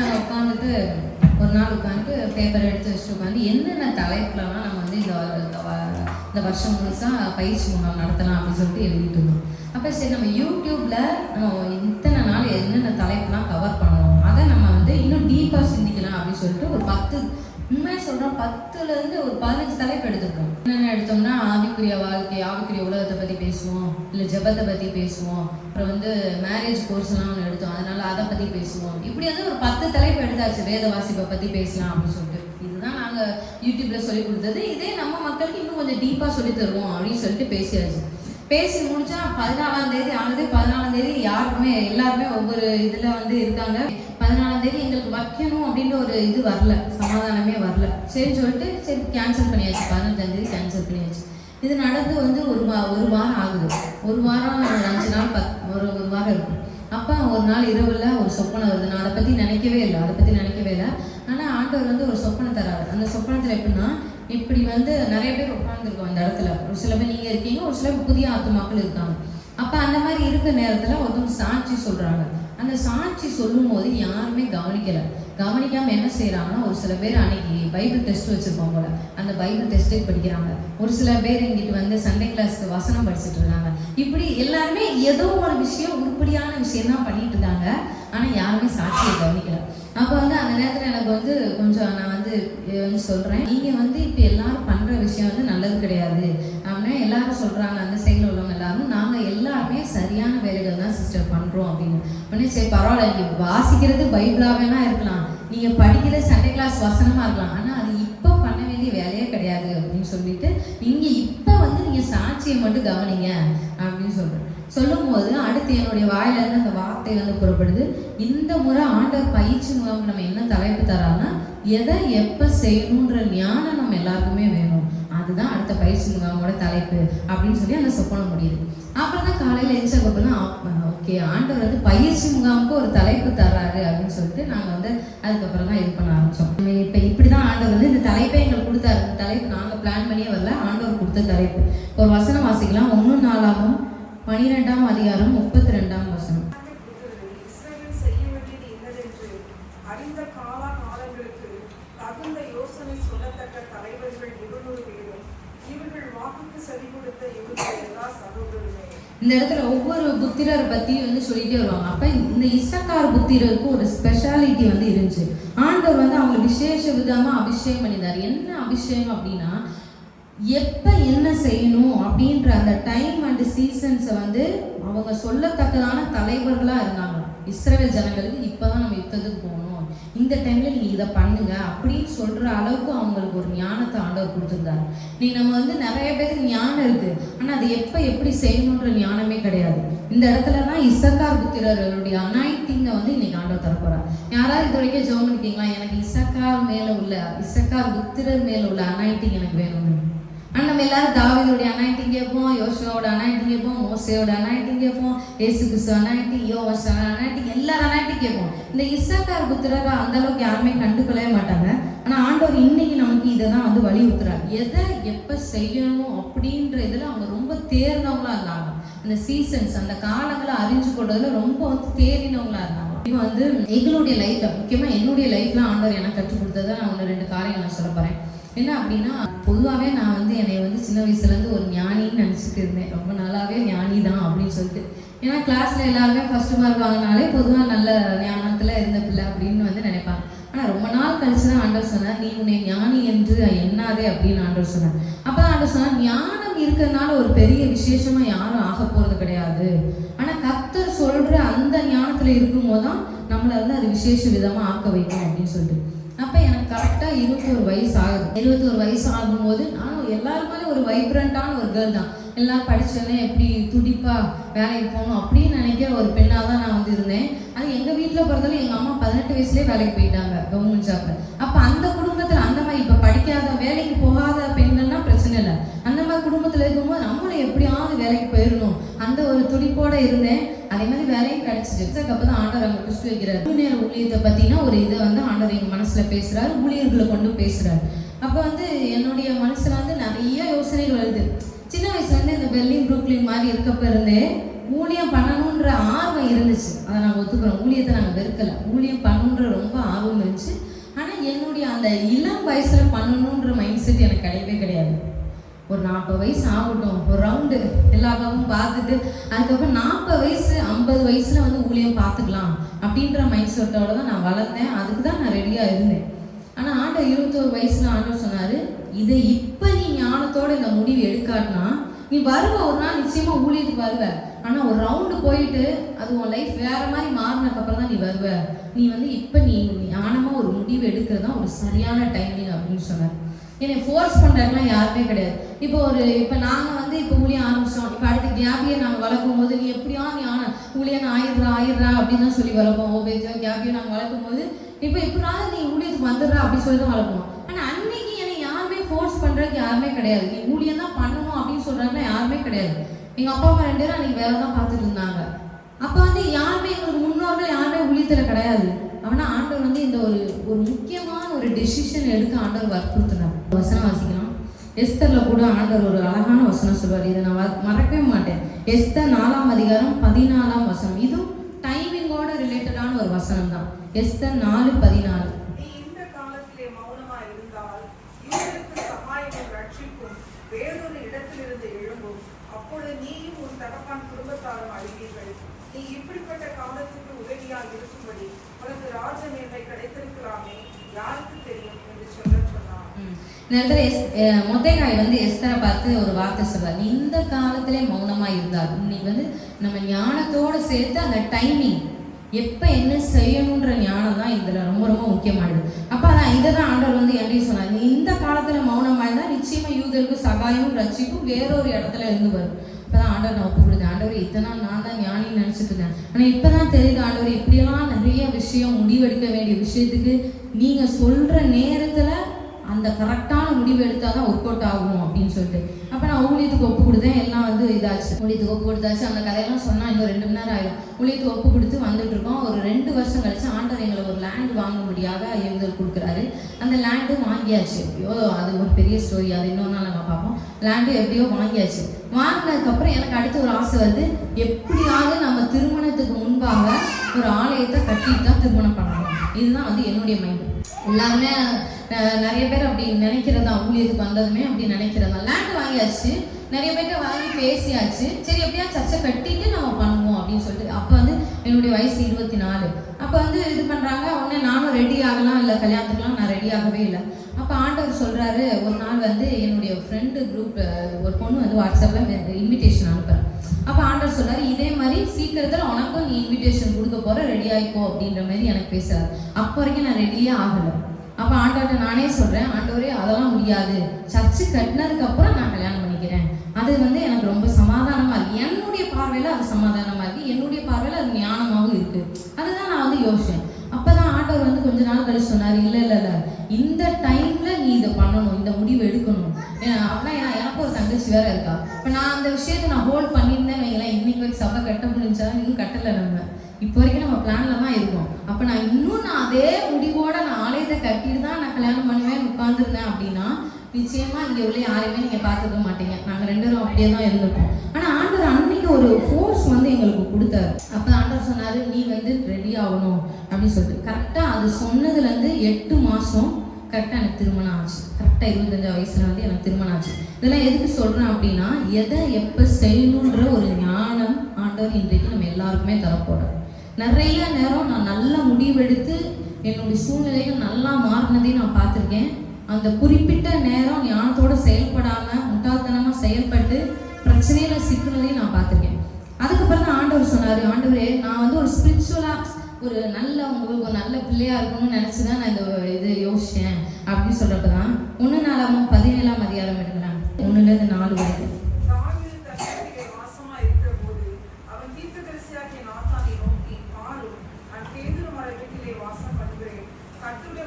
நாங்கள் உட்காந்துட்டு ஒரு நாள் உட்காந்துட்டு பேப்பர் எடுத்து வச்சுட்டு உட்காந்து என்னென்ன தலைப்புலலாம் நம்ம வந்து இந்த இந்த வருஷம் முழுசாக பயிற்சி முகாம் நடத்தலாம் அப்படின்னு சொல்லிட்டு எழுதிட்டு இருந்தோம். அப்போ சரி நம்ம யூடியூப்பில் நம்ம இத்தனை நாள் என்னென்ன தலைப்புலாம் கவர் பண்ணணும் அதை நம்ம வந்து இன்னும் டீப்பாக சிந்திக்கலாம் அப்படின்னு சொல்லிட்டு ஒரு பத்து உண்மையாக சொல்கிறோம் பத்துலேருந்து ஒரு பதினஞ்சு தலைப்பு எடுத்துக்கணும் என்னென்ன எடுத்தோம்னா ஆவிக்குரிய வாழ்க்கை ஆவிக்குரிய உலகத்தை பற்றி பேசுவோம் இல்லை ஜபத்தை பற்றி பேசுவோம். அப்புறம் வந்து மேரேஜ் கோர்ஸ்லாம் ஒன்று எடுத்தோம் அதனால் அதை பற்றி பேசுவோம். இப்படி வந்து ஒரு பத்து தலைப்பு எடுத்தாச்சு வேத வாசிப்பை பற்றி பேசலாம் அப்படின்னு சொல்லிட்டு. இதுதான் நாங்கள் யூடியூப்பில் சொல்லி கொடுத்தது. இதே நம்ம மக்களுக்கு இன்னும் கொஞ்சம் டீப்பாக சொல்லி தருவோம் அப்படின்னு சொல்லிட்டு பேசியாச்சு. பேசி முடிச்சா பதினாலாம் தேதி ஆனது பதினாலாம் தேதி யாருக்குமே எல்லாருமே ஒவ்வொரு இதில் வந்து இருக்காங்க. பதினாலாம் தேதி எங்களுக்கு வைக்கணும் அப்படின்ற ஒரு இது வரல சமாதானமே வரல. சரின்னு சொல்லிட்டு சரி கேன்சல் பண்ணியாச்சு. பதினஞ்சாந்தேதி கேன்சல் பண்ணியாச்சு. இது நடந்து வந்து ஒரு வா ஒரு வாரம் ஆகுது. ஒரு வாரம் ஒரு அஞ்சு நாள் பத் ஒரு ஒரு வாரம் இருக்கும். அப்போ ஒரு நாள் இரவில் ஒரு சொப்பனை வருது. நான் அதை பற்றி நினைக்கவே இல்லை. அதை பற்றி நினைக்கவே இல்லை. ஆனால் ஆண்டவர் வந்து ஒரு சொப்பனை தராரு. அந்த சொப்பனத்தில் எப்படின்னா இப்படி வந்து நிறைய பேர் உட்காந்துருக்கோம் அந்த இடத்துல. ஒரு சில பேர் நீங்கள் இருக்கீங்க ஒரு சில பேர் புதிய ஆத்துமாக்கள் இருக்காங்க. அப்போ அந்த மாதிரி இருக்க நேரத்தில் ஒருத்தவங்க சாட்சி சொல்கிறாங்க அந்த சாட்சி சொல்லும் போது யாருமே கவனிக்கலை. கவனிக்காமல் என்ன செய்கிறாங்கன்னா ஒரு சில பேர் அன்னைக்கு பைபிள் டெஸ்ட் வச்சுருப்போம் போல. அந்த பைபிள் டெஸ்ட்டே படிக்கிறாங்க. ஒரு சில பேர் இங்கிட்டு வந்து சண்டே கிளாஸ்க்கு வசனம் படிச்சுட்டு இருக்காங்க. இப்படி எல்லாருமே ஏதோ ஒரு விஷயம் உருப்படியான விஷயம் தான் பண்ணிட்டு இருந்தாங்க. ஆனால் யாருமே சாட்சியை கவனிக்கல. அப்போ வந்து அந்த நேரத்தில் எனக்கு வந்து கொஞ்சம் நான் வந்து சொல்கிறேன் வந்து வந்து இப்போ எல்லாரும் பண்ணுற விஷயம் வந்து நல்லது கிடையாது அப்படின்னா எல்லாரும் சொல்றாங்க அந்த சைடில் உள்ளவங்க எல்லாரும் நாங்க எல்லாருமே சரியான வேலைகள் தான் சிஸ்டர் பண்றோம் அப்படின்னு உடனே சரி பரவாயில்ல நீங்க வாசிக்கிறது வேணா இருக்கலாம். நீங்க படிக்கிற சண்டே கிளாஸ் வசனமா இருக்கலாம். ஆனா புறப்படுது இந்த முறை ஆண்டவர் பயிற்சி முகாம் நம்ம என்ன தலைப்பு தரான்னா எதை எப்ப செய்யணுன்ற ஞானம் நம்ம எல்லாருக்குமே வேணும். அதுதான் அடுத்த பயிற்சி முகாமோட தலைப்பு அப்படின்னு சொல்லி அந்த சொப்பன முடியுது. அப்புறம் தான் காலையில் எழுந்ததுக்கப்புறம் தான் ஓகே ஆண்டவர் வந்து பயிற்சி முகாமுக்கு ஒரு தலைப்பு தர்றாரு அப்படின்னு சொல்லிட்டு நாங்கள் வந்து அதுக்கப்புறம் தான் இது பண்ண ஆரம்பித்தோம் இப்போ இப்படி தான் ஆண்டவர் வந்து இந்த தலைப்பை எங்களுக்கு கொடுத்தாரு. இந்த தலைப்பு நாங்கள் பிளான் பண்ணியே வரல. ஆண்டவர் கொடுத்த தலைப்பு. இப்போ ஒரு வசனம் வாசிக்கலாம் ஒன்று நாளாகும் பனிரெண்டாம் அதிகாரம் முப்பத்தி ரெண்டாம் இந்த இடத்துல ஒவ்வொரு புத்திரர் பத்தி வந்து சொல்லிட்டே வருவாங்க. அப்ப இந்த இசக்கார் புத்திரருக்கு ஒரு ஸ்பெஷாலிட்டி வந்து இருந்துச்சு. ஆண்டவர் வந்து அவங்க விசேஷ விதமா அபிஷேகம் பண்ணியிருந்தார். என்ன அபிஷேகம் அப்படின்னா எப்ப என்ன செய்யணும் அப்படின்ற அந்த டைம் அண்ட் சீசன்ஸை வந்து அவங்க சொல்லத்தக்கதான தலைவர்களா இருந்தாங்க. இஸ்ரேல் ஜனங்களுக்கு இப்பதான் நம்ம யுத்தத்துக்கு போகணும். இந்த டைம்ல நீங்க இதை பண்ணுங்க அப்படின்னு சொல்ற அளவுக்கு அவங்களுக்கு ஒரு ஞானத்தை ஆண்டவர் கொடுத்துருந்தாரு. நீ நம்ம வந்து நிறைய பேருக்கு ஞானம் இருக்கு. ஆனா அது எப்ப எப்படி செய்யணுன்ற ஞானமே கிடையாது. இந்த இடத்துல தான் இசக்கார் புத்திரர்களுடைய அனாயிட்டிங்க வந்து இன்னைக்கு ஆண்டவர் தரப்போறார் யாராவது இது வரைக்கும் ஜெபம் பண்ணிருக்கீங்களா? எனக்கு இசக்கார் மேல உள்ள இசக்கார் புத்திரர் மேல உள்ள அனாயிட்டிங் எனக்கு வேணும்னு. ஆனால் நம்ம எல்லாரும் தாவீதுடைய அனாயிட்டிங் கேட்போம் யோசுவாவோட அனாயிட்டிங் கேட்போம் மோசையோட அனாயிட்டிங் கேட்போம் ஏசு கிறிஸ்து அனாயிட்டிங் யோவாஸ் அனாயிட்டிங் எல்லாரும் அனாயிட்டிங் கேட்போம் இந்த இசக்கார் புத்திரரை அந்த அளவுக்கு யாருமே கண்டுக்கொள்ளவே மாட்டாங்க. ஆனால் ஆண்டவர் இன்னைக்கு நமக்கு இதை தான் வந்து வலியுறுத்துறாரு. எதை எப்போ செய்யணும் அப்படின்ற இதில் அவங்க ரொம்ப தேர்ந்தவங்களா இருந்தாங்க. அந்த சீசன்ஸ் அந்த காலங்களை அறிஞ்சு கொண்டதுல ரொம்ப வந்து தேறினவங்களா இருந்தாங்க. இப்போ வந்து எங்களுடைய லைஃப்ல முக்கியமாக என்னுடைய லைஃப்ல ஆண்டவர் எனக்கு கற்றுக் கொடுத்ததை நான் ஒன்று ரெண்டு காரியம் நான் சொல்ல போகிறேன் என்ன அப்படின்னா பொதுவாகவே நான் வந்து என்னை வந்து சின்ன வயசுலேருந்து ஒரு ஞானின்னு நினச்சிட்டு இருந்தேன். ரொம்ப நாளாவே ஞானி தான் அப்படின்னு சொல்லிட்டு. ஏன்னா கிளாஸில் எல்லாருமே ஃபர்ஸ்ட் மார்க் வாங்கினாலே பொதுவாக நல்ல ஞானத்தில் இருந்த பிள்ளை அப்படின்னு வந்து நினைப்பாங்க. ஆனால் ரொம்ப நாள் கழிச்சு தான் ஆண்டவர் சொன்னார் நீ உன்னை ஞானி என்று எண்ணாதே அப்படின்னு ஆண்டவர் சொன்னார். அப்போ தான் ஆண்டவர் சொன்னார் ஞானம் இருக்கிறதுனால ஒரு பெரிய விசேஷமா யாரும் ஆக போகிறது கிடையாது. ஆனால் கர்த்தர் சொல்கிற அந்த ஞானத்தில் இருக்கும்போது தான் நம்மளை வந்து அது விசேஷ விதமாக ஆக்க வைக்கும் அப்படின்னு சொல்லிட்டு. அப்போ எனக்கு கரெக்டாக இருபத்தோரு வயசு ஆகுது இருபத்தோரு வயசு ஆகும்போது நானும் எல்லாருமே ஒரு வைப்ரண்ட்டான ஒரு கேர்ள் தான். எல்லாம் படிச்சோன்னே எப்படி துடிப்பா வேலைக்கு போகணும் அப்படின்னு நினைக்கிற ஒரு பெண்ணாக தான் நான் வந்து இருந்தேன். அது எங்கள் வீட்டில் பிறந்தாலும் எங்கள் அம்மா பதினெட்டு வயசுலேயே வேலைக்கு போயிட்டாங்க கவர்மெண்ட் ஜாப்பில் அப்போ அந்த குடும்பத்தில் அந்த மாதிரி இப்போ படிக்காத வேலைக்கு போகாத பெண்கள்னால் பிரச்சனை இல்லை. அந்த மாதிரி குடும்பத்தில் இருக்கும்போது நம்மளும் எப்படியாவது வேலைக்கு போயிடணும். அந்த ஒரு துடிப்போட இருந்தேன். அதே மாதிரி வேலையும் கிடைச்சிச்சு. அதுக்கப்புறம் தான் ஆண்டவர் அங்கே குஸ்து வைக்கிறார். ஊழியர் ஊழியத்தை பார்த்தீங்கன்னா ஒரு இதை வந்து மனசில் பேசுகிறார் ஊழியர்களை கொண்டு பேசுகிறார் அப்போ வந்து என்னுடைய மனசில் வந்து நிறைய யோசனைகள் வருது. சின்ன வயசுலேருந்து இந்த பெர்லின் ப்ரூக்லின் மாதிரி இருக்கப்போ இருந்தே ஊழியம் பண்ணணுன்ற ஆர்வம் இருந்துச்சு. அதை நாங்கள் ஒத்துக்கிறோம் ஊழியத்தை நாங்கள் வெறுக்கலை. ஊழியம் பண்ணணுன்ற ரொம்ப ஆர்வம் இருந்துச்சு. ஆனால் என்னுடைய அந்த இளம் வயசில் பண்ணணுன்ற மைண்ட் செட் எனக்கு கிடையவே கிடையாது. ஒரு நாற்பது வயசு ஆகட்டும். ஒரு ரவுண்டு எல்லா பக்கமும் பார்த்துட்டு அதுக்கப்புறம் நாற்பது வயசு ஐம்பது வயசில் வந்து ஊழியம் பார்த்துக்கலாம் அப்படின்ற மைண்ட் செட்டோட தான் நான் வளர்ந்தேன். அதுக்கு தான் நான் ரெடியாக இருந்தேன். ஆனால் ஆண்டவர் இருபத்தோரு வயசுல ஆண்டவர் சொன்னார் இதை இப்போ நீ ஞானத்தோட இந்த முடிவு எடுக்காட்டினா நீ வருவ ஒரு நாள் நிச்சயமா ஊழியத்துக்கு வருவ. ஆனால் ஒரு ரவுண்டு போயிட்டு அது உன் லைஃப் வேற மாதிரி மாறினதுக்கப்புறம் தான் நீ வருவ. நீ வந்து இப்போ நீ ஞானமாக ஒரு முடிவு எடுக்கிறது தான் ஒரு சரியான டைமிங் அப்படின்னு சொன்னார். என்னை ஃபோர்ஸ் பண்ணுறதுலாம் யாருமே கிடையாது. இப்போ ஒரு இப்போ நாங்கள் வந்து இப்போ ஊழியம் ஆரம்பிச்சோம். இப்போ அடுத்த கேபியை நாங்கள் வளர்க்கும் போது நீ எப்படியா நீ ஆன ஊழியன் ஆயிடுறா ஆயிடுறா அப்படின்னு தான் சொல்லி வளர்ப்போம். ஓபேஜோ கேபியை நாங்கள் வளர்க்கும் போது இப்போ எப்படினாலும் நீ ஊழியத்துக்கு வந்துடுறா அப்படின்னு சொல்லி தான் வளர்ப்போம். ஆனால் அன்னைக்கு என்னை யாருமே ஃபோர்ஸ் பண்ணுறதுக்கு யாருமே கிடையாது. நீ ஊழியம் தான் பண்ணணும் அப்படின்னு சொல்கிறாங்கன்னா யாருமே கிடையாது. எங்கள் அப்பா அம்மா ரெண்டு பேரும் அன்றைக்கி வேலை தான் பார்த்துட்டு இருந்தாங்க. அப்போ வந்து யாருமே எங்களுக்கு முன்னோர்கள் யாருமே ஊழியத்தில் கிடையாது. ஆனால் ஆண்டவர் வந்து இந்த ஒரு ஒரு முக்கியமான ஒரு டெசிஷன் எடுக்க ஆண்டவர் வற்புறுத்தினார் வசனம் வாசிக்கலாம் எஸ்தரில் கூட ஆண்டவர் ஒரு அழகான வசனம் சொல்வார். இதை நான் மறக்கவே மாட்டேன். எஸ்தர் நாலாம் அதிகாரம் பதினாலாம் வசனம். இதுவும் டைமிங்கோட ரிலேட்டடான ஒரு வசனம் தான் எஸ்தர் நாலு பதினாலு. இப்படிப்பட்ட காலத்துக்கு உதவியாக இருக்கும்படி உனக்கு ராஜ நேர்மை கிடைத்திருக்கலாமே. யாருக்கு தெரியும்? இந்த இடத்துல எஸ் அஹ் வந்து எஸ்தரை பார்த்து ஒரு வார்த்தை சொல்றார். நீ இந்த காலத்திலே மௌனமாக இருந்தார் இன்னைக்கு வந்து நம்ம ஞானத்தோடு சேர்த்து அந்த டைமிங் எப்போ என்ன செய்யணுன்ற ஞானம் தான் இதில் ரொம்ப ரொம்ப முக்கியமானது. அப்போ அதான் இதை தான் ஆண்டவர் வந்து என்னையும் சொன்னார்? நீ இந்த காலத்தில் மௌனமாக இருந்தால் நிச்சயமாக யூதருக்கு சகாயும் ரட்சிப்பும் வேறொரு இடத்துல இருந்து வரும். இப்போ தான் ஆண்டவர் நான் ஒப்பு கொடுத்தேன். ஆண்டவர் இத்தனை நாள் நான் தான் ஞானின்னு நினச்சிட்டு இருந்தேன். ஆனால் இப்போ தான் தெரியுது ஆண்டவர் இப்படியெல்லாம் நிறைய விஷயம் முடிவெடுக்க வேண்டிய விஷயத்துக்கு நீங்கள் சொல்கிற நேரத்தில் அந்த கரெக்டான முடிவு எடுத்தால் தான் ஒர்க் அவுட் ஆகும் அப்படின்னு சொல்லிட்டு. அப்போ நான் ஊழியத்துக்கு ஒப்பு கொடுத்தேன். எல்லாம் வந்து இதாச்சு. ஊழியத்துக்கு ஒப்பு கொடுத்தாச்சு. அந்த கதையெல்லாம் சொன்னால் இன்னும் ரெண்டு மணி நேரம் ஆயிடும். ஊழியத்துக்கு ஒப்பு கொடுத்து வந்துட்டு இருக்கோம். ஒரு ரெண்டு வருஷம் கழிச்சு ஆண்டவர் எங்களை ஒரு லேண்ட் வாங்கும்படியாக ஏவுதல் கொடுக்குறாரு. அந்த லேண்டு வாங்கியாச்சு. ஐயோ அது ஒரு பெரிய ஸ்டோரி அது இன்னொரு நாள் நம்ம பார்ப்போம். லேண்டு எப்படியோ வாங்கியாச்சு. வாங்கினதுக்கப்புறம் எனக்கு அடுத்து ஒரு ஆசை வருது. எப்படியாவது நம்ம திருமணத்துக்கு முன்பாக ஒரு ஆலயத்தை கட்டிட்டு தான் திருமணம் பண்ணணும். இதுதான் வந்து என்னுடைய மைண்ட் எல்லாருமே நிறைய பேர் அப்படி நினைக்கிறதா ஊழியத்துக்கு வந்ததுமே அப்படி நினைக்கிறதா? லேண்ட் வாங்கியாச்சு. நிறைய பேர்கிட்ட வாங்கி பேசியாச்சு. சரி எப்படியா சர்ச்சை கட்டிட்டு நம்ம பண்ணுவோம் அப்படின்னு சொல்லிட்டு அப்போ வந்து என்னுடைய வயசு இருபத்தி நாலு அப்போ வந்து இது பண்ணுறாங்க உடனே நானும் ரெடி ஆகலாம் இல்லை கல்யாணத்துக்குலாம் நான் ரெடி ஆகவே இல்லை. அப்போ ஆண்டவர் சொல்கிறாரு ஒரு நாள் வந்து என்னுடைய ஃப்ரெண்டு குரூப் ஒரு பொண்ணு வந்து வாட்ஸ்அப்பில் இன்விடேஷன் அனுப்புகிறேன் அப்போ ஆண்டவர் சொல்றாரு இதே மாதிரி சீக்கிரத்தில் உனக்கும் நீ இன்விடேஷன் கொடுக்க போற ரெடி ஆகிக்கோ அப்படின்ற மாதிரி எனக்கு பேசுறாரு. அப்போ வரைக்கும் நான் ரெடியே ஆகலை. அப்போ ஆண்டவர்கிட்ட நானே சொல்கிறேன் ஆண்டவரே அதெல்லாம் முடியாது. சர்ச்சு கட்டினதுக்கப்புறம் நான் கல்யாணம் பண்ணிக்கிறேன். அது வந்து எனக்கு ரொம்ப சமாதானமாக இருக்குது என்னுடைய பார்வையில் அது சமாதானமாக இருக்குது என்னுடைய பார்வையில் அது ஞானமாகவும் இருக்குது அதுதான் நான் வந்து யோசிச்சேன். அப்பதான் ஆண்டவர் வந்து கொஞ்ச நாள் கழிச்சு சொன்னார் இல்லை இல்லை இல்லை. இந்த டைமில் நீ இதை பண்ணணும் இந்த முடிவு எடுக்கணும். அப்படின்னா ஏன் எனக்கு ஒரு தங்கச்சி வேற இருக்கா. இப்போ நான் அந்த விஷயத்தை நான் ஹோல்ட் பண்ணியிருந்தேன் வைங்களேன். இன்னைக்கு வரைக்கும் சபை கட்ட முடிஞ்சாலும் இன்னும் கட்டலை நம்ம. இப்போ வரைக்கும் நம்ம பிளான்ல தான் இருக்கோம். அப்போ நான் இன்னும் நான் அதே முடிவோட நான் ஆலயத்தை கட்டிட்டு தான் நான் கல்யாணம் பண்ணுவேன் உட்காந்துருந்தேன் அப்படின்னா நிச்சயமா இங்கே உள்ள யாரையுமே நீங்கள் பார்த்துக்க மாட்டீங்க. நாங்கள் ரெண்டு பேரும் அப்படியே தான் இருந்திருப்போம். ஆனால் ஆண்டவர் அன்னைக்கு ஒரு ஃபோர்ஸ் வந்து எங்களுக்கு கொடுத்தாரு. அப்போ ஆண்டவர் சொன்னாரு நீ வந்து ரெடி ஆகணும். அப்படின்னு சொல்லிட்டு. கரெக்டாக அது சொன்னதுலேருந்து எட்டு மாதம் கரெக்டாக எனக்கு திருமணம் ஆச்சு. கரெக்டாக இருபத்தஞ்சா வயசில் வந்து எனக்கு திருமணம் ஆச்சு. இதெல்லாம் எதுக்கு சொல்கிறேன் அப்படின்னா எதை எப்போ செய்யணுன்ற ஒரு ஞானம் ஆண்டவர் இன்றைக்கு நம்ம எல்லாருக்குமே தரப்போறார். நிறைய நேரம் நான் நல்ல முடிவெடுத்து என்னுடைய சூழ்நிலைகள் நல்லா மாறினதையும் நான் பார்த்துருக்கேன். அந்த குறிப்பிட்ட நேரம் ஞானத்தோட செயல்படாம முட்டாள்தனமாக செயல்பட்டு பிரச்சனையில சிக்கினதையும் நான் பார்த்துருக்கேன். அதுக்கப்புறம் தான் ஆண்டவர் சொன்னார் ஆண்டவரே நான் வந்து ஒரு ஸ்பிரிச்சுவலா ஒரு நல்ல உங்களுக்கு ஒரு நல்ல பிள்ளையா இருக்கணும்னு நினைச்சு தான் நான் இந்த இது யோசிச்சேன். அப்படின்னு சொல்றப்ப தான் ஒன்று நாலாம் பதினேழாம் அதிகாரம் எடுக்கிறேன் ஒன்றுலேருந்து நாலு வரைக்கும் தாவீது தன் வீட்டிலே வாசமாய் இருக்கிறபோது அவன் தீர்க்கதரிசியாகிய நாத்தானை நோக்கி பாரும் நான் பேதுரு மர வீட்டிலே வாசம் பண்ணுகிறேன் கர்த்தருடைய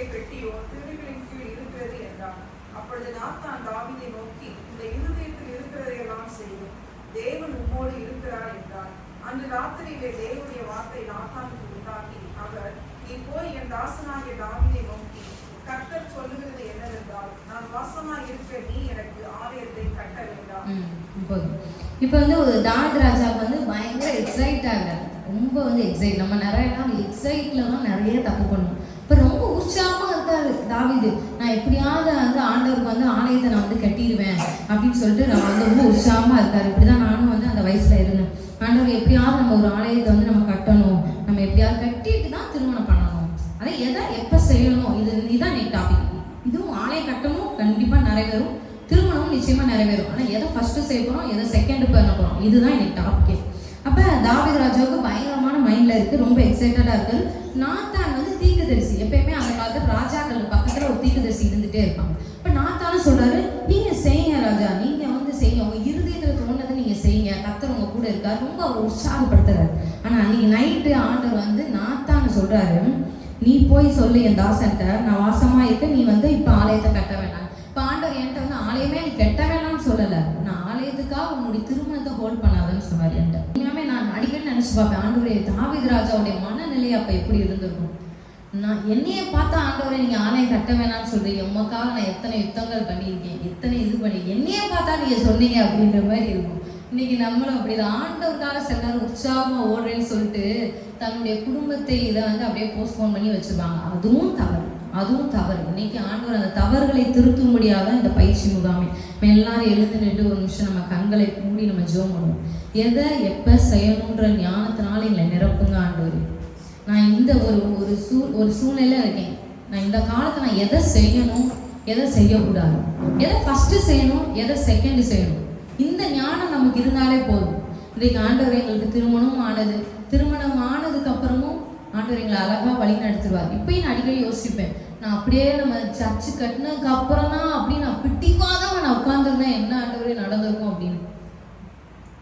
உடன்படிக்கை பெட்டியோ திருவிகளின் கீழ் இருக்கிறது என்றான். அப்பொழுது நாத்தான் தாவிதை நோக்கி இந்த இருதயத்தில் இருக்கிறதையெல்லாம் செய்யும் தேவன் உம்மோடு இருக்கிறார் என்றார் அன்று ராத்திரியிலே தேவனுடைய வார்த்தை நாத்தானுக்கு உண்டாகி அவர் நீ போய் என் தாசனாகிய தாவிதை நோக்கி கர்த்தர் சொல்லுகிறது என்னவென்றால் நான் வாசமா இருக்க நீ எனக்கு ஆலயத்தை கட்ட வேண்டாம். இப்போ வந்து ஒரு தாவத் ராஜாவுக்கு வந்து பயங்கர எக்ஸைட் ஆகிறார். ரொம்ப வந்து எக்ஸைட் நம்ம நிறைய நாள் எக்ஸைட்லலாம் நிறைய தப்பு பண்ணுவோம் இப்போ ரொம்ப உற்சாகமாக இருக்காரு தாவிது நான் எப்படியாவது வந்து ஆண்டவருக்கு வந்து ஆலயத்தை நான் வந்து கட்டிடுவேன் அப்படின்னு சொல்லிட்டு நான் வந்து ரொம்ப உற்சாகமாக இருக்காரு. இப்படி தான் நானும் வந்து அந்த வயசில் இருந்தேன். ஆண்டவர் எப்படியாவது நம்ம ஒரு ஆலயத்தை வந்து நம்ம கட்டணும். நம்ம எப்படியாவது கட்டிட்டு தான் திருமணம் பண்ணணும். அதை எதை எப்போ செய்யணும் இது இதுதான் நெக் டாபிக் இதுவும் ஆலய கட்டணும் கண்டிப்பாக நிறைவேறும். திருமணமும் நிச்சயமாக நிறைவேறும். ஆனால் எதை ஃபஸ்ட்டு செய்ய போகிறோம் எதை செகண்ட் பண்ண போகிறோம் இதுதான் எனக்கு டாபிக்கே அப்போ தாவீது ராஜாவுக்கு பயங்கரமான மைண்டில் இருக்குது ரொம்ப எக்ஸைட்டடாக இருக்குது நாத்தான் வந்து தீர்க்கதரிசி எப்பயுமே தீர்க்கதரிசி இருப்பாங்க. இப்போ நாத்தான சொல்றாரு நீங்க செய்யுங்க ராஜா நீங்க வந்து செய்யுங்க. உங்க இருதயத்துல தோணுதை நீங்க செய்யுங்க. கத்தர் உங்க கூட இருக்காரு. ரொம்ப அவர் உற்சாகப்படுத்துறாரு. ஆனா அன்னைக்கு நைட்டு ஆண்டவர் வந்து நாத்தான்னு சொல்றாரு நீ போய் சொல்லு என் தாசன்ட்ட நான் வாசமா இருக்க நீ வந்து இப்ப ஆலயத்தை கட்ட வேண்டாம். இப்ப ஆண்டவர் என்கிட்ட வந்து ஆலயமே நீ கட்ட வேணாம்னு சொல்லல. நான் ஆலயத்துக்காக உன்னுடைய திருமணத்தை ஹோல்ட் பண்ணாதன்னு சொன்னார் என்கிட்ட. இனிமே நான் அடிக்கடி நினைச்சு பார்ப்பேன். ஆண்டவரே தாவீது ராஜாவுடைய மனநிலை அப்ப எப்படி இருந்திருக்கும்? நான் என்னையே பார்த்தா ஆண்டவரை நீங்க ஆலயம் கட்ட வேணாம்னு சொல்றீங்க. உமக்காக நான் எத்தனை யுத்தங்கள் பண்ணியிருக்கேன் எத்தனை இது பண்ணி என்னையே பார்த்தா நீங்க சொன்னீங்க அப்படின்ற மாதிரி இருக்கும். இன்னைக்கு நம்மளும் அப்படிதான். ஆண்டவருக்காக சில நேரம் உற்சாகமா ஓடுறேன்னு சொல்லிட்டு தன்னுடைய குடும்பத்தை இதை வந்து அப்படியே போஸ்ட்போன் பண்ணி வச்சுருப்பாங்க. அதுவும் தவறு. அதுவும் தவறு. இன்னைக்கு ஆண்டவர் அந்த தவறுகளை திருத்தும்படியாக தான் இந்த பயிற்சி முகாமை. எல்லாரும் எழுந்து நின்று ஒரு நிமிஷம் நம்ம கண்களை மூடி நம்ம ஜோம் பண்ணுவோம். எதை எப்போ செய்யணுன்ற ஞானத்தினால எங்களை நிரப்புங்க ஆண்டவர். நான் இந்த ஒரு ஒரு சூ ஒரு சூழ்நிலையில் இருக்கேன். நான் இந்த காலத்தை நான் எதை செய்யணும் எதை செய்யக்கூடாது? எதை ஃபஸ்ட்டு செய்யணும் எதை செகண்டு செய்யணும்? இந்த ஞானம் நமக்கு இருந்தாலே போதும். இன்றைக்கு ஆண்டவர் எங்களுக்கு திருமணம் ஆனது. திருமணம் ஆனதுக்கு அப்புறமும் ஆண்டவர் எங்களை அழகாக வழி நடத்துவார் இப்பயும் நான் அடிக்கடி யோசிப்பேன். நான் அப்படியே நம்ம சர்ச்சு கட்டினதுக்கு அப்புறம் தான் அப்படி நான் பிடிவாதமா நான் உட்காந்துருந்தேன் என்ன ஆண்டவரே நடந்திருக்கும் அப்படின்னு.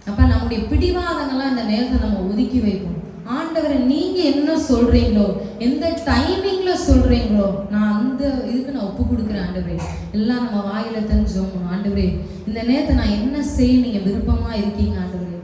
அப்போ நம்முடைய பிடிவாதங்கள்லாம் இந்த நேரத்தை நம்ம ஒதுக்கி வைப்போம். ஆண்டவரை நீங்க என்ன சொல்றீங்களோ எந்த டைமிங்ல சொல்றீங்களோ நான் அந்த இதுக்கு நான் ஒப்பு கொடுக்குறேன் ஆண்டவரே. எல்லாம் நம்ம வாயில தெரிஞ்சோம் ஆண்டவரே. இந்த நேரத்தை நான் என்ன செய்ய நீங்க விருப்பமா இருக்கீங்க ஆண்டவரே.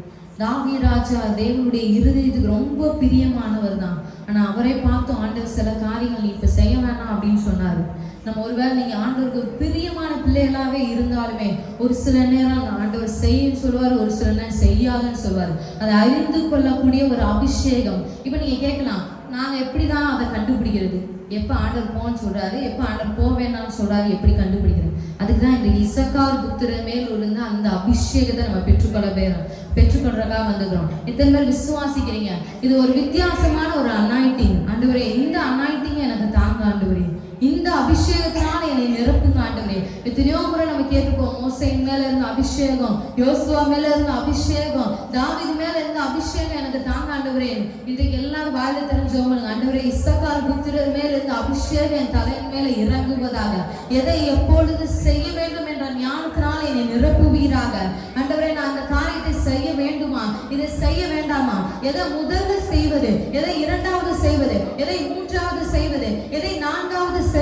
தாவி ராஜா தேவனுடைய இருதயத்துக்கு ரொம்ப பிரியமானவர் தான். ஆனா அவரை பார்த்து ஆண்டவர் சில காரியங்கள் நீ இப்ப செய்ய வேணாம் அப்படின்னு சொன்னாரு. நம்ம ஒருவேளை நீங்க ஆண்டவருக்கு பிரியமான பிள்ளைகளாகவே இருந்தாலுமே ஒரு சில நேரம் அந்த ஆண்டவர் செய்யன்னு சொல்லுவார் ஒரு சில நேரம் செய்யாதுன்னு சொல்லுவார். அதை அறிந்து கொள்ளக்கூடிய ஒரு அபிஷேகம். இப்போ நீங்க கேட்கலாம் நாங்க எப்படிதான் அதை கண்டுபிடிக்கிறது? எப்போ ஆண்டவர் போன்னு சொல்றாரு? எப்போ ஆண்டவர் போக வேணாம்னு சொல்றாரு? எப்படி கண்டுபிடிக்கிறது? அதுக்கு தான் இந்த இசக்கார் புத்திர மேல் விழுந்த அந்த அபிஷேகத்தை நம்ம பெற்றுக்கொள்ள போயிடும் பெற்றுக்கொள்றதா வந்துக்கிறோம். இத்தனை பேர் விசுவாசிக்கிறீங்க? இது ஒரு வித்தியாசமான ஒரு அனாயிட்டிங் ஆண்டவரே இந்த அனாயிட்டிங் எனக்கு தாங்க ஆண்டவரே. இந்த அபிஷேகத்தினால என்னை நிரப்புங்க ஆண்டவரே. எத்தனையோ முறை நம்ம கேட்டுக்கோம் மோசையின் மேல இருந்த அபிஷேகம் யோசுவா மேல இருந்த அபிஷேகம் தாவிது மேல இருந்த அபிஷேகம் எனக்கு தாங்க ஆண்டவரே. இன்றைக்கு எல்லாரும் வாயில தெரிஞ்சவங்க ஆண்டவரே இசக்கார் புத்திரர் மேல இருந்த அபிஷேகம் என் தலையின் மேல இறங்குவதாக. எதை எப்பொழுது செய்ய வேண்டும் என்ற ஞானத்தினால் என்னை நிரப்புவீராக. ஆண்டவரே நான் அந்த காரியத்தை செய்ய வேண்டுமா? இதை செய்ய வேண்டாமா? எதை முதல்ல செய்வது? எதை இரண்டாவது செய்வது? எதை மூன்றாவது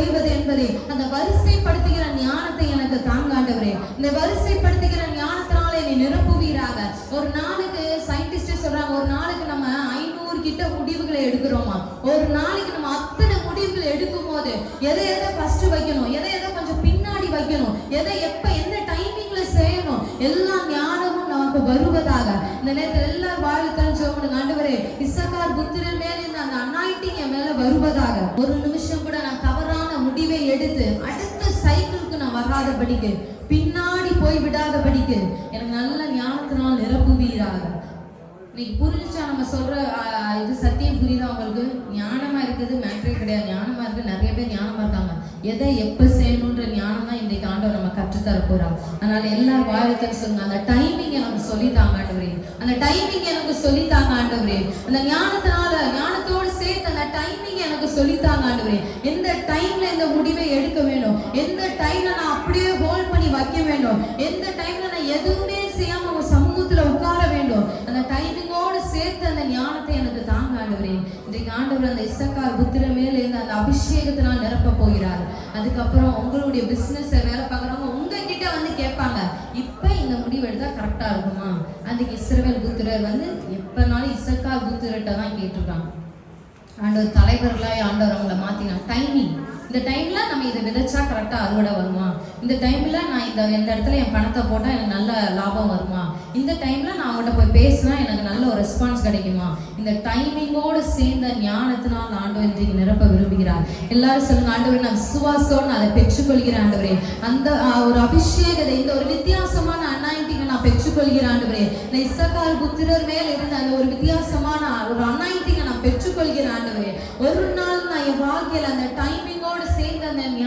செய்வது என்பதை அந்த வரிசைப்படுத்துகிற ஞானத்தை எனக்கு தாங்காண்டவரே இந்த வரிசைப்படுத்துகிற ஞானத்தினாலே நீ நிரப்புவீராக. ஒரு நாளுக்கு சயின்டிஸ்ட் சொல்றாங்க ஒரு நாளுக்கு நம்ம ஐநூறு கிட்ட முடிவுகளை எடுக்கிறோமா? ஒரு நாளைக்கு நம்ம அத்தனை முடிவுகளை எடுக்கும் போது எதை எதை ஃபர்ஸ்ட் வைக்கணும் எதை எதை கொஞ்சம் பின்னாடி வைக்கணும் எதை எப்ப எந்த டைமிங்ல செய்யணும் எல்லா ஞானமும் நமக்கு வருவதாக. இந்த நேரத்தில் எல்லாரும் வாழ தெரிஞ்சவங்க ஆண்டவரே இசக்கார் புத்திரன் மேல இந்த அந்த அனாயிட்டிங் என் மேல வருவதாக. ஒரு நிமிஷம் கூட நான் படிக்கு. பின்னாடி போய் விடாதபடிக்கு எனக்கு நல்ல ஞானத்தினால் நிரப்புவீராக. இன்னைக்கு புரிஞ்சுச்சா? நம்ம சொல்ற இது சத்தியம் புரியுதா அவங்களுக்கு ஞானமா இருக்குது மேட்ரே கிடையாது. ஞானமா இருக்கு நிறைய பேர் ஞானமா இருக்காங்க. எதை எப்ப செய்யணுன்ற ஞானம் தான் இன்றைக்கு ஆண்டவர் நம்ம கற்றுத்தர போறா அதனால எல்லா வாழ்க்கை சொல்லுங்க. அந்த டைமிங் எனக்கு சொல்லித்தாங்க ஆண்டவரே. அந்த டைமிங் எனக்கு சொல்லித்தாங்க ஆண்டவரே. அந்த ஞானத்தினால ஞானத்தோடு சேர்த்து அந்த டைமிங் எனக்கு சொல்லித்தாங்க ஆண்டவரே. எந்த டைம்ல இந்த முடிவை எடுக்க இசக்கார் புத்திர அந்த இருந்து அந்த அபிஷேகத்தினால் நிரப்ப போகிறார். அதுக்கப்புறம் உங்களுடைய பிஸ்னஸை வேலை பார்க்குறவங்க உங்ககிட்ட வந்து கேட்பாங்க இப்போ இந்த முடிவு எடுத்தால் கரெக்டாக இருக்குமா? அந்த இஸ்ரவேல் புத்திரர் வந்து எப்போனாலும் இசக்கா புத்திரர்கிட்ட தான் கேட்டிருக்காங்க. ஆண்டவர் தலைவர்களாய் ஆண்டவர் அவங்கள மாத்தினா டைமிங் இந்த டைம்ல நம்ம இதை விதைச்சா கரெக்டாக அறுவடை வருமா? இந்த டைம்ல நான் இந்த இந்த இடத்துல என் பணத்தை போட்டால் எனக்கு நல்ல லாபம் வருமா? இந்த டைம்ல நான் அவங்கள்ட்ட போய் பேசினா எனக்கு நல்ல ஒரு ரெஸ்பான்ஸ் கிடைக்குமா? இந்த டைமிங்கோடு சேர்ந்த ஞானத்தினால் ஆண்டவர் இன்றைக்கு நிரப்ப விரும்புகிறார். எல்லாரும் சொல்லுங்க ஆண்டவர் நான் சுவாசோன்னு அதை பெற்றுக்கொள்கிறேன் ஆண்டவரே. அந்த ஒரு அபிஷேகத்தை இந்த ஒரு வித்தியாசமான அனாயிண்டிங்கை நான் பெற்றுக்கொள்கிறேன் ஆண்டவரே. இந்த இசக்கால் புத்திரர் மேல் இருந்த அந்த ஒரு வித்தியாசமான ஒரு அனாயிண்டிங்கை நான் பெற்றுக்கொள்கிறேன் ஆண்டவரே. ஒரு நாள் நான் என் வாழ்க்கையில் அந்த டைமிங்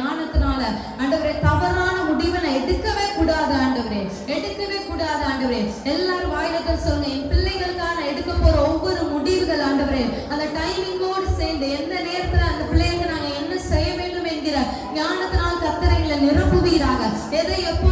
ஞானத்தினால ஆண்டவரே தவறான முடிவை நான் எடுக்கவே கூடாது ஆண்டவரே. எடுக்கவே கூடாது ஆண்டவரே. எல்லாரும் வாயிலத்தில் சொல்லுங்க என் பிள்ளைகளுக்காக நான் எடுக்க போற ஒவ்வொரு முடிவுகள் ஆண்டவரே அந்த டைமிங்கோடு சேர்ந்து எந்த நேரத்துல அந்த பிள்ளைங்க நாங்க என்ன செய்ய வேண்டும் என்கிற ஞானத்தினால் கத்தரைகளை நிரப்புவீராக. எதை எப்போ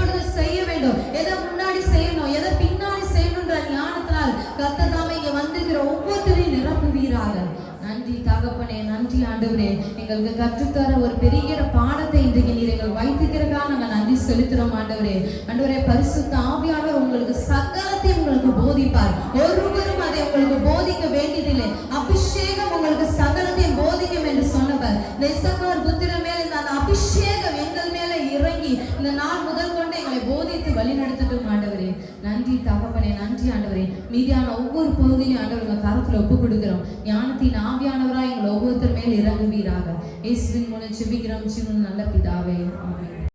நன்றி தகப்பனே நன்றி ஆண்டவரே. எங்களுக்கு கற்றுத்தர ஒரு பெரிய பாடத்தை இன்றைக்கு நீர் எங்கள் வைத்திருக்கிறதுக்காக நாங்கள் நன்றி செலுத்துறோம் ஆண்டவரே. ஆண்டவரே பரிசுத்த ஆவியாளர் உங்களுக்கு சகலத்தை உங்களுக்கு போதிப்பார். ஒருவரும் அதை உங்களுக்கு போதிக்க வேண்டியதில்லை. அபிஷேகம் உங்களுக்கு சகலத்தையும் போதிக்கும் என்று சொன்னவர். இந்த இசக்கார் மேல இந்த அந்த அபிஷேகம் எங்கள் மேல இறங்கி இந்த நாள் முதல் கொண்டு எங்களை போதித்து வழிநடத்தட்டும் ஆண்டவரே. நன்றி தகப்பனே நன்றி ஆண்டவரே. மீதியான ஒவ்வொரு பகுதியும் ஆண்டவர்கள் உங்க கரத்துல ஒப்பு கொடுக்கிறோம். ஞானத்தின் ஆவியானவராய் எங்களை ஒவ்வொருத்தர் மேல்